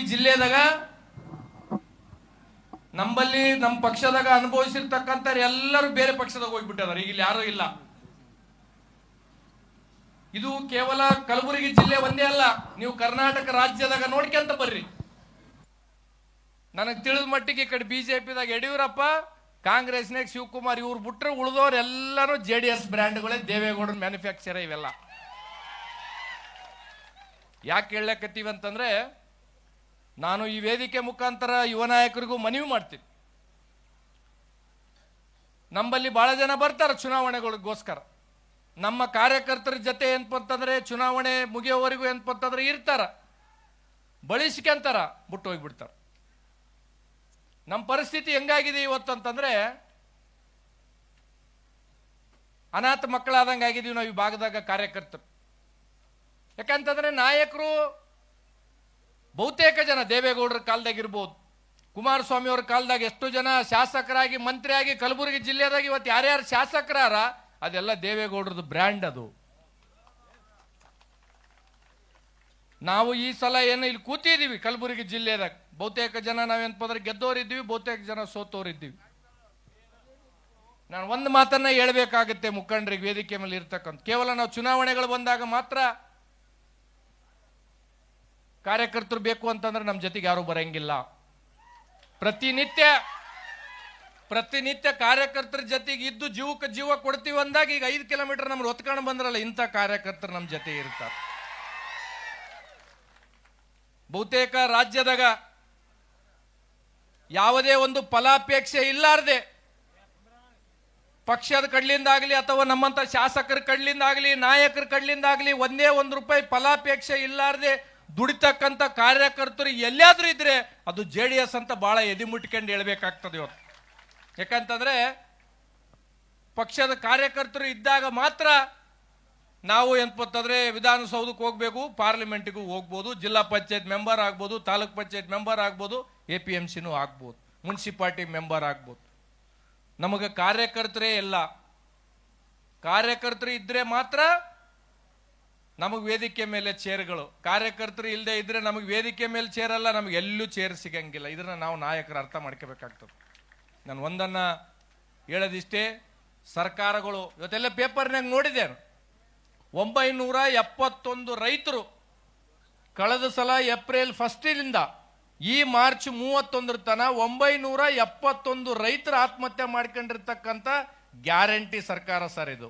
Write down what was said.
ಕಲಬುರಗಿ ಜಿಲ್ಲೆದಾಗ ನಂಬಲ್ಲಿ ನಮ್ಮ ಪಕ್ಷದಾಗ ಅನುಭವಿಸಿರ್ತಕ್ಕಂಥ ಎಲ್ಲರೂ ಬೇರೆ ಪಕ್ಷದಾಗ ಹೋಗ್ಬಿಟ್ಟಿದ್ದಾರೆ ಈಗ ಇಲ್ಲಿ ಯಾರೂ ಇಲ್ಲ. ಇದು ಕೇವಲ ಕಲಬುರಗಿ ಜಿಲ್ಲೆ ಒಂದೇ ಅಲ್ಲ, ನೀವು ಕರ್ನಾಟಕ ರಾಜ್ಯದಾಗ ನೋಡ್ಕೊಂತ ಬರ್ರಿ. ನನಗೆ ತಿಳಿದ ಮಟ್ಟಿಗೆ ಈ ಕಡೆ ಬಿಜೆಪಿದಾಗ ಯಡಿಯೂರಪ್ಪ ಕಾಂಗ್ರೆಸ್ನಾಗ ಶಿವಕುಮಾರ್ ಇವ್ರು ಬಿಟ್ರೆ ಉಳಿದವ್ರು ಎಲ್ಲರೂ ಜೆ ಡಿ ಎಸ್ ಬ್ರ್ಯಾಂಡ್ಗಳೇ ದೇವೇಗೌಡರ ಮ್ಯಾನುಫ್ಯಾಕ್ಚರ್ ಇವೆಲ್ಲ. ಯಾಕೆ ಹೇಳಕತ್ತೀವಿ ಅಂತಂದ್ರೆ ನಾನು ಈ ವೇದಿಕೆ ಮುಖಾಂತರ ಯುವ ನಾಯಕರಿಗೂ ಮನವಿ ಮಾಡ್ತೀನಿ. ನಮ್ಮಲ್ಲಿ ಬಹಳ ಜನ ಬರ್ತಾರೆ ಚುನಾವಣೆಗಳಿಗೋಸ್ಕರ. ನಮ್ಮ ಕಾರ್ಯಕರ್ತರ ಜೊತೆ ಏನಪ್ಪ ಚುನಾವಣೆ ಮುಗಿಯೋವರೆಗೂ ಏನಪ್ಪ ಅಂತಂದರೆ ಇರ್ತಾರ. ಬಳಸ್ಕೊಂತಾರ ಬಿಟ್ಟು ಹೋಗ್ಬಿಡ್ತಾರ. ನಮ್ಮ ಪರಿಸ್ಥಿತಿ ಹೆಂಗಾಗಿದೆ ಇವತ್ತು ಅಂತಂದ್ರೆ ಅನಾಥ ಮಕ್ಕಳಾದಂಗೆ ನಾವು ಈ ಭಾಗದಾಗ ಕಾರ್ಯಕರ್ತರು. ಯಾಕಂತಂದ್ರೆ ನಾಯಕರು ಬಹುತೇಕ ಜನ ದೇವೇಗೌಡರ ಕಾಲದಾಗಿರ್ಬೋದು ಕುಮಾರಸ್ವಾಮಿ ಅವ್ರ ಕಾಲದಾಗ ಎಷ್ಟು ಜನ ಶಾಸಕರಾಗಿ, ಮಂತ್ರಿಯಾಗಿ ಕಲಬುರಗಿ ಜಿಲ್ಲೆದಾಗ ಇವತ್ತು ಯಾರ್ಯಾರು ಶಾಸಕರಾರ, ಅದೆಲ್ಲ ದೇವೇಗೌಡರದ್ದು ಬ್ರ್ಯಾಂಡ್ ಅದು. ನಾವು ಈ ಸಲ ಏನು ಇಲ್ಲಿ ಕೂತಿದ್ದೀವಿ ಕಲಬುರಗಿ ಜಿಲ್ಲೆದಾಗ. ಬಹುತೇಕ ಜನ ನಾವೇನಪ್ಪ ಅಂದ್ರೆ ಗೆದ್ದೋರಿದ್ದೀವಿ ಬಹುತೇಕ ಜನ ಸೋತೋರಿದ್ದೀವಿ ನಾನು ಒಂದು ಮಾತನ್ನ ಹೇಳ್ಬೇಕಾಗುತ್ತೆ ಮುಖಂಡರಿಗೆ ವೇದಿಕೆ ಮೇಲೆ ಇರ್ತಕ್ಕಂಥ. ಕೇವಲ ನಾವು ಚುನಾವಣೆಗಳು ಬಂದಾಗ ಮಾತ್ರ ಕಾರ್ಯಕರ್ತರು ಬೇಕು ಅಂತಂದ್ರೆ ನಮ್ಮ ಜೊತೆಗೆ ಯಾರು ಬರಂಗಿಲ್ಲ. ಪ್ರತಿನಿತ್ಯ ಪ್ರತಿನಿತ್ಯ ಕಾರ್ಯಕರ್ತರ ಜೊತೆಗೆ ಇದ್ದು ಜೀವಕ್ಕೆ ಜೀವ ಕೊಡ್ತೀವಿ ಅಂದಾಗ ಈಗ ಐದು ಕಿಲೋಮೀಟರ್ ನಮ್ಗೆ ಹೊತ್ಕೊಂಡು ಬಂದ್ರಲ್ಲ ಇಂಥ ಕಾರ್ಯಕರ್ತರು ನಮ್ಮ ಜೊತೆ ಇರ್ತಾರೆ. ಬಹುತೇಕ ರಾಜ್ಯದಾಗ ಯಾವುದೇ ಒಂದು ಫಲಾಪೇಕ್ಷೆ ಇಲ್ಲಾರ್ದೆ ಪಕ್ಷದ ಕಡ್ಲಿಂದಾಗಲಿ ಅಥವಾ ನಮ್ಮಂತ ಶಾಸಕರ ಕಡ್ಲಿಂದಾಗಲಿ ನಾಯಕರ ಕಡ್ಲಿಂದಾಗಲಿ ಒಂದೇ ಒಂದು ರೂಪಾಯಿ ಫಲಾಪೇಕ್ಷೆ ಇಲ್ಲಾರ್ದೆ ದುಡಿತಕ್ಕಂಥ ಕಾರ್ಯಕರ್ತರು ಎಲ್ಲಿಯಾದರೂ ಇದ್ದರೆ ಅದು ಜೆ ಡಿ ಎಸ್ ಅಂತ ಭಾಳ ಎದೆ ಮುಟ್ಕೊಂಡು ಹೇಳ್ಬೇಕಾಗ್ತದೆ ಇವತ್ತು. ಯಾಕಂತಂದರೆ ಪಕ್ಷದ ಕಾರ್ಯಕರ್ತರು ಇದ್ದಾಗ ಮಾತ್ರ ನಾವು ಎಂತಂದರೆ ವಿಧಾನಸೌಧಕ್ಕೆ ಹೋಗಬೇಕು, ಪಾರ್ಲಿಮೆಂಟಿಗೂ ಹೋಗ್ಬೋದು, ಜಿಲ್ಲಾ ಪಂಚಾಯತ್ ಮೆಂಬರ್ ಆಗ್ಬೋದು, ತಾಲೂಕ್ ಪಂಚಾಯತ್ ಮೆಂಬರ್ ಆಗ್ಬೋದು, ಎ ಪಿ ಎಂ ಸಿನೂ ಆಗ್ಬೋದು, ಮುನ್ಸಿಪಾಲ್ಟಿ ಮೆಂಬರ್ ಆಗ್ಬೋದು. ನಮಗೆ ಕಾರ್ಯಕರ್ತರೇ ಇಲ್ಲ. ಕಾರ್ಯಕರ್ತರು ಇದ್ದರೆ ಮಾತ್ರ ನಮಗೆ ವೇದಿಕೆ ಮೇಲೆ ಚೇರ್ಗಳು ಕಾರ್ಯಕರ್ತರು ಇಲ್ಲದೆ ಇದ್ರೆ ನಮಗೆ ವೇದಿಕೆ ಮೇಲೆ ಚೇರಲ್ಲ ನಮಗೆ ಎಲ್ಲೂ ಚೇರ್ ಸಿಗಂಗಿಲ್ಲ. ಇದನ್ನ ನಾವು ನಾಯಕರು ಅರ್ಥ ಮಾಡ್ಕೋಬೇಕಾಗ್ತದೆ. ನಾನು ಒಂದನ್ನ ಹೇಳೋದಿಷ್ಟೇ, ಸರ್ಕಾರಗಳು, ಇವತ್ತೆಲ್ಲ ಪೇಪರ್ನಾಗ ನೋಡಿದೆ ಒಂಬೈನೂರ ಎಪ್ಪತ್ತೊಂದು ರೈತರು ಕಳೆದ ಸಲ ಏಪ್ರಿಲ್ ಫಸ್ಟಿನಿಂದ ಈ ಮಾರ್ಚ್ ಮೂವತ್ತೊಂದರ ತನ ಒಂಬೈನೂರ ಎಪ್ಪತ್ತೊಂದು ರೈತರು ಆತ್ಮಹತ್ಯೆ ಮಾಡ್ಕೊಂಡಿರ್ತಕ್ಕಂಥ ಗ್ಯಾರಂಟಿ ಸರ್ಕಾರ ಸರ್ ಇದು.